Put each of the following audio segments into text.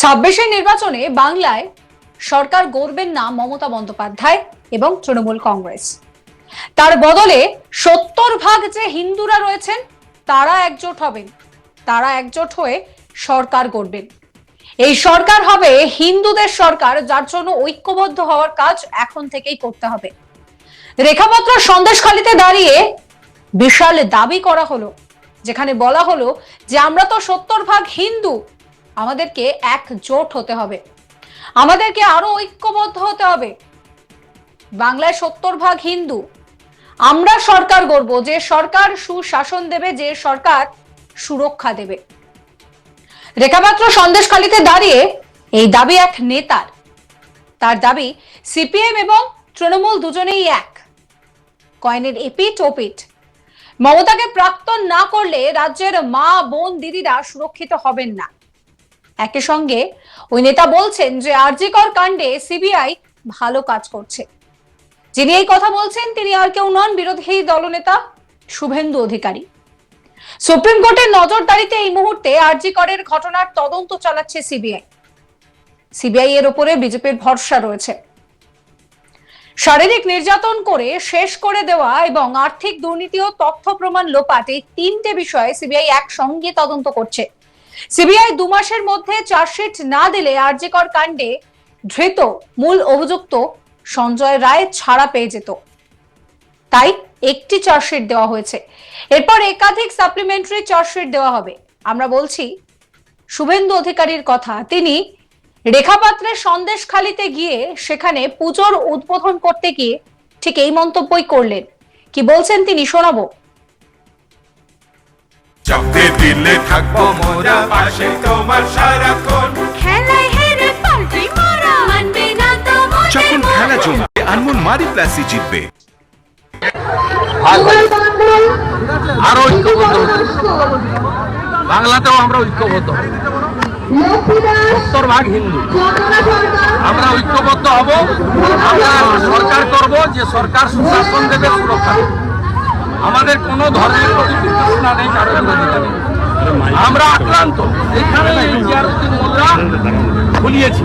ছাব্বিশের নির্বাচনে বাংলায় সরকার গড়বেন না মমতা বন্দ্যোপাধ্যায় এবং তৃণমূল কংগ্রেস। তার বদলে সত্তর ভাগ যে হিন্দুরা রয়েছেন, তারা একজোট হবেন। তারা একজোট হয়ে সরকার গড়বেন। এই সরকার হবে হিন্দুদের সরকার, যার জন্য ঐক্যবদ্ধ হওয়ার কাজ এখন থেকেই করতে হবে। রেখাপত্র সন্দেশখালিতে দাঁড়িয়ে বিশাল দাবি করা হলো, যেখানে বলা হলো যে আমরা তো সত্তর ভাগ হিন্দু আমাদেরকে একজোট হতে হবে। আমাদেরকে আরও ঐক্যবদ্ধ হতে হবে। বাংলায় সত্তর ভাগ হিন্দু। আমরা সরকার গড়ব, যে সরকার সুশাসন দেবে, যে সরকার সুরক্ষা দেবে। রেখাপাত্র সন্দেশখালিতে দাঁড়িয়ে এই দাবি এক নেতার। তার দাবি, সিপিএম এবং তৃণমূল দুজনেই এক। কয়েনের এপিট ওপিট মমতাকে প্রাক্তন না করলে রাজ্যের মা, বোন, দিদিরা সুরক্ষিত হবেন না। একই সঙ্গে ওই নেতা বলছেন যে আরজিকর কাণ্ডে সিবিআই ভালো কাজ করছে। যিনি এই কথা বলছেন, তিনি আর কেউ নন। বিরোধী দলনেতা শুভেন্দু অধিকারী। সুপ্রিম কোর্টের নজরদারিতে এই মুহূর্তে আরজি করের ঘটনার তদন্ত চালাচ্ছে সিবিআই। সিবিআই এর উপরে বিজেপির ভরসা রয়েছে। শারীরিক নির্যাতন করে শেষ করে দেওয়া এবং আর্থিক দুর্নীতি ও তথ্য প্রমাণ লোপাট এই তিনটে বিষয়ে সিবিআই একসঙ্গে তদন্ত করছে। সিবিআই দু মাসের মধ্যে চার্জশিট না দিলে আরজিকর কাণ্ডে ধৃত মূল অভিযুক্ত সঞ্জয় রায় ছাড়া পেয়ে যেত। তাই একটি চার্জশিট দেওয়া হয়েছে। এরপর একাধিক সাপ্লিমেন্টারি চার্জশিট দেওয়া হবে। আমরা বলছি, শুভেন্দু অধিকারীর কথা। তিনি রেখাপাত্রের সন্দেশখালিতে গিয়ে সেখানে পুজোর উদ্বোধন করতে গিয়ে ঠিক এই মন্তব্যই করলেন। কি বলছেন তিনি শোনাবো। দিলে থাকব মোরা পাশে তোমার সারাক্ষণ। খেলায় হেরে পাল্টি মারা। মানবে না তো যখন। খেলা জমবে আনমন মারি প্লাসি জিতবে। আরও ঐক্যবদ্ধ বাংলাতেও আমরা ঐক্যবদ্ধ। সত্তর ভাগ হিন্দু। আমরা ঐক্যবদ্ধ হব। আমরা সরকার করব যে সরকার সুশাসন দেবে সুরক্ষা আমাদের কোনো ধর্মের প্রতি বিতৃষ্ণা নেই কারও বিরোধিতা নেই। আমরা আক্রান্ত। এখানে খুলিয়েছি।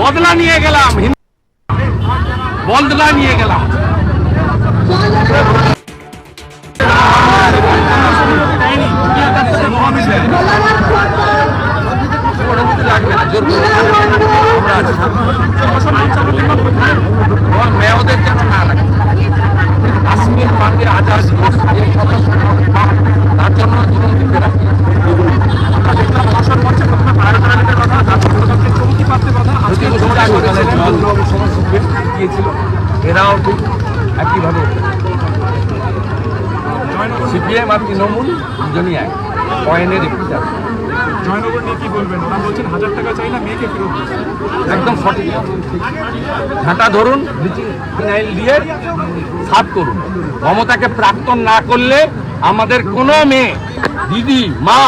বদলা নিয়ে গেলাম বদলা নিয়ে গেলাম। মেয়েদের যেন না লাগে কাশ্মীর পান্ডে আজাদ এই কথা তার জন্য জীবন দিতে রাখি আমরা দেখলাম অবসর করছে প্রথমে বায়োডাটার কথা চমকি আজকে গিয়েছিল এরাও ঠিক একইভাবে সিপিএম আর তৃণমূল দুজনই এক। কয়েনের একটি জয়নগর নিয়ে কি বলবেন? ওরা বলছেন হাজার টাকা চাই না, মেয়েকে ফেরত একদম সঠিক। ধরুন দিয়ে সাফ করুন। মমতাকে প্রাক্তন না করলে আমাদের কোনো মেয়ে, দিদি, মা,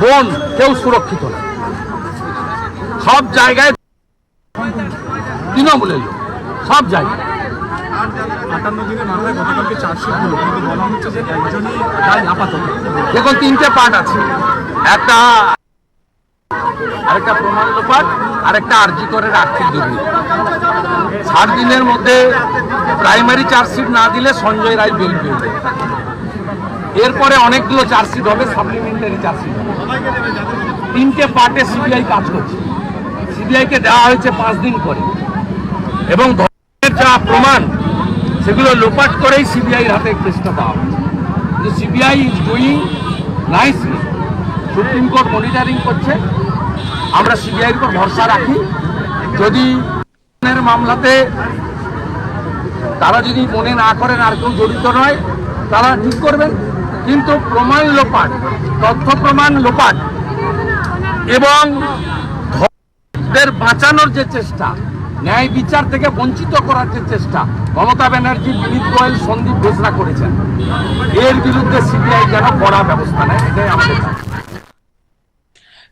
বোন কেউ সুরক্ষিত না। সব জায়গায় তৃণমূলের লোক, সব জায়গায়। আটান্ন দেখুন, তিনটে পার্ট আছে। একটা আরেকটা প্রমাণ লোপাট, আরেকটা আর্জি করে আর্থিক দুর্নীতি। ষাট দিনের মধ্যে প্রাইমারি চার্জশিট না দিলে সঞ্জয় রায় বেল পেয়ে এরপরে অনেকগুলো চার্জশিট হবে সাপ্লিমেন্টারি চার্জশিট হবে। তিনটে পার্টে সিবিআই কাজ করছে। সিবিআইকে দেওয়া হয়েছে পাঁচ দিন করে এবং ধর্মের যা প্রমাণ সেগুলো লোপাট করেই সিবিআইয়ের হাতে কেসটা দেওয়া হয়েছে। CBI is doing nicely supreme court monitoring করছে। আমরা সিবিআইয়ের উপর ভরসা রাখি। যদি মামলাতে তারা যদি মনে না করেন আর কেউ জড়িত নয়, তারা ঠিক করবেন। কিন্তু প্রমাণ লোপাট, তথ্য প্রমাণ লোপাট এবং বাঁচানোর যে চেষ্টা ন্যায় বিচার থেকে বঞ্চিত করার যে চেষ্টা মমতা ব্যানার্জি, বিনীত গোয়েল, সন্দীপ ঘোষণা করেছেন। এর বিরুদ্ধে সিবিআই যেন কড়া ব্যবস্থা নেয়, এটাই আমাদের।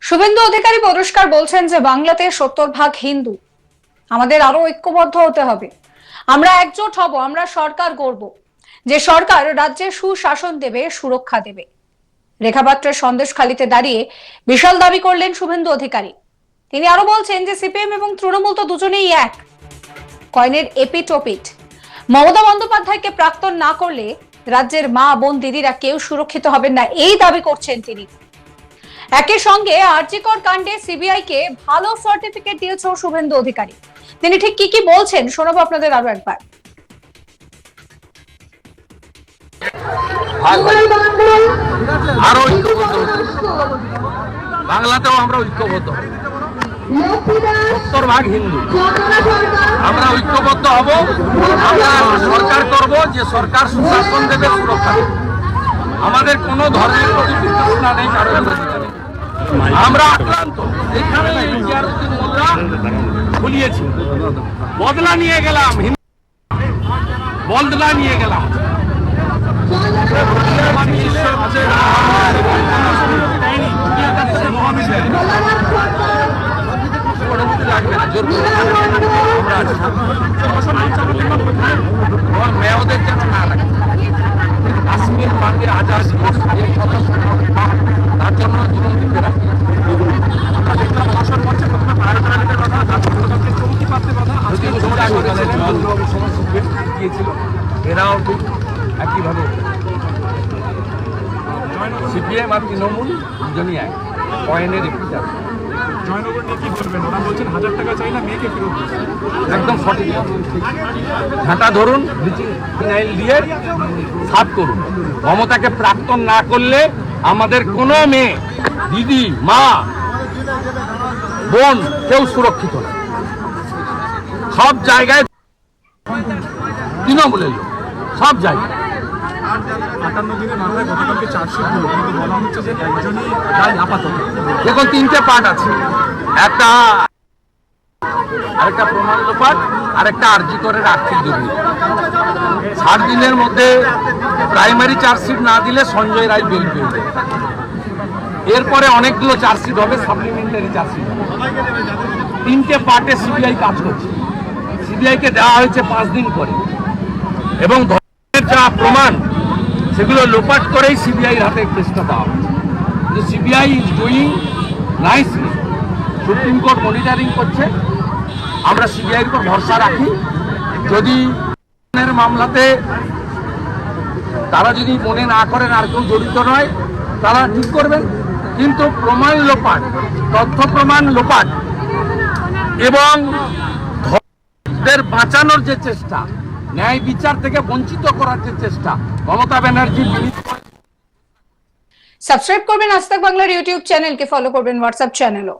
শুভেন্দু অধিকারী পুরস্কার বলছেন যে বাংলাতে সত্তর ভাগ হিন্দু। আমাদের আরও ঐক্যবদ্ধ হতে হবে। আমরা একজোট হব, আমরা সরকার করব যে সরকার রাজ্যে সুশাসন দেবে, সুরক্ষা দেবে। রেখাপাত্রের সন্দেশখালিতে দাঁড়িয়ে বিশাল দাবি করলেন শুভেন্দু অধিকারী। তিনি আরও বলছেন যে সিপিএম এবং তৃণমূল তো দুজনেই এক। কয়েনের এপিট ওপিট মমতা বন্দ্যোপাধ্যায়কে প্রাক্তন না করলে রাজ্যের মা, বোন, দিদিরা কেউ সুরক্ষিত হবেন না, এই দাবি করছেন তিনি। একই সঙ্গে আরজিকর কাণ্ডে সিবিআই কে ভালো সার্টিফিকেট দিয়েছে শুভেন্দু অধিকারী। তিনি ঠিক কি কি বলছেন শোনাবো আপনাদের আরও একবার। বাংলাতেও আমরা ঐক্যবদ্ধ। হব। সত্তর ভাগ হিন্দু। আমরা ঐক্যবদ্ধ হব আমরা সরকার করব যে সরকার সুশাসন দেবে সুরক্ষা আমাদের কোনো ধর্মের প্রতি বিতৃষ্ণা নেই আমরা আক্রান্ত। এখানে খুলিয়েছি বদলা নিয়ে গেলাম বদলা নিয়ে গেলাম। অনুমতি করে আমরা না কাশ্মীর পান্ডে আজাদ এই সদস্য তার জন্য জীবন দিতে রাখি গিয়েছিল, এরাও ঠিক একইভাবে। সিপিএম আর তৃণমূল দুজনই এক। কয়েনের একটি জাতি। নিয়ে কি বলবেন ওরা বলছেন হাজার টাকা চাই না মেয়েকে ফেরত একদম সঠিক। ঝাঁটা ধরুন ফিনাইল দিয়ে সাফ করুন। মমতাকে প্রাক্তন না করলে আমাদের কোনো মেয়ে দিদি মা বোন কেউ সুরক্ষিত না। সব জায়গায় তৃণমূলের লোক সব জায়গায়। দেখুন তিনটে পার্ট আছে। একটা আরেকটা প্রমাণ লোপাট, আরেকটা আর্জি করে আর্থিক দুর্নীতি ষাট দিনের মধ্যে প্রাইমারি চার্জশিট না দিলে সঞ্জয় রায় বেল পেয়ে এরপরে অনেকগুলো চার্জশিট হবে সাপ্লিমেন্টারি চার্জশিট তিনটে পার্টে সিবিআই কাজ করছে। সিবিআইকে দেওয়া হয়েছে পাঁচ দিন করে এবং ধর্মের যা প্রমাণ, সেগুলো লোপাট করেই সিবিআই হাতে কেসটা দেওয়া হয়েছে। CBI is doing nicely supreme court monitoring করছে। আমরা সিবিআইয়ের উপর ভরসা রাখি। যদি মামলাতে তারা যদি মনে না করেন আর কেউ জড়িত নয়, তারা ঠিক করবেন। কিন্তু প্রমাণ লোপাট, তথ্য প্রমাণ লোপাট এবং বাঁচানোর যে চেষ্টা, ন্যায় বিচার থেকে বঞ্চিত করার যে চেষ্টা, মমতা ব্যানার্জি সাবস্ক্রাইব করবেন আজ বাংলার ইউটিউব চ্যানেলকে, ফলো করবেন হোয়াটসঅ্যাপ চ্যানেলও।